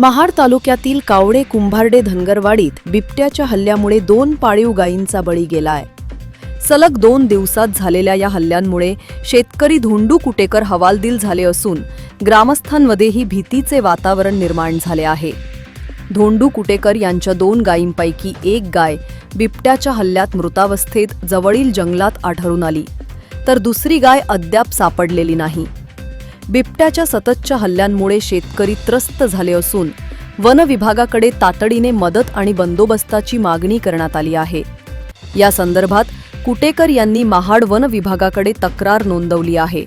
महाड तालुक्यातील कावडे कुंभारडे धनगरवाडीत बिबट्याच्या हल्ल्यामुळे दोन पाळीव गायींचा बळी गेलाय. सलग दोन दिवसात झालेल्या या हल्ल्यांमुळे शेतकरी धोंडू कुटेकर हवालदिल झाले असून ग्रामस्थांमध्येही भीतीचे वातावरण निर्माण झाले आहे. धोंडू कुटेकर यांच्या दोन गायींपैकी एक गाय बिबट्याच्या हल्ल्यात मृतावस्थेत जवळील जंगलात आढळून आली. तर दुसरी गाय अद्याप सापडलेली नाही. बिबट्याच्या सततच्या हल्ल्यांमुळे शेतकरी त्रस्त झाले असून वन विभागाकडे तातडीने मदत आणि बंदोबस्ताची मागणी करण्यात आली आहे. या संदर्भात कुटेकर यांनी महाड वन विभागाकडे तक्रार नोंदवली आहे.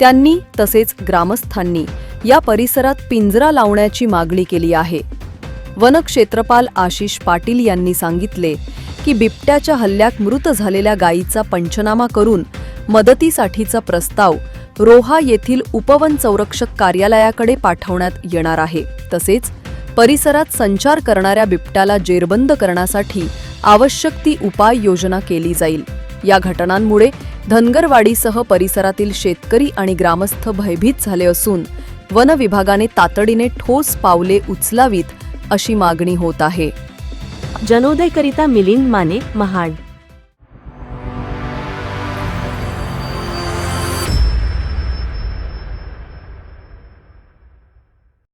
त्यांनी तसेच ग्रामस्थांनी या परिसरात पिंजरा लावण्याची मागणी केली आहे. वनक्षेत्रपाल आशिष पाटील यांनी सांगितले की बिबट्याच्या हल्ल्यात मृत झालेल्या गायीचा पंचनामा करून मदतीसाठीचा प्रस्ताव रोहा येथील उपवन संरक्षक कार्यालयाकडे पाठवण्यात येणार आहे. तसेच परिसरात संचार करणाऱ्या बिबट्याला जेरबंद करण्यासाठी आवश्यक ती उपाययोजना केली जाईल. या घटनांमुळे धनगरवाडीसह परिसरातील शेतकरी आणि ग्रामस्थ भयभीत झाले असून वन विभागाने तातडीने ठोस पावले उचलावीत अशी मागणी होत आहे. जनोदयकरिता मिलिंद माने महाड.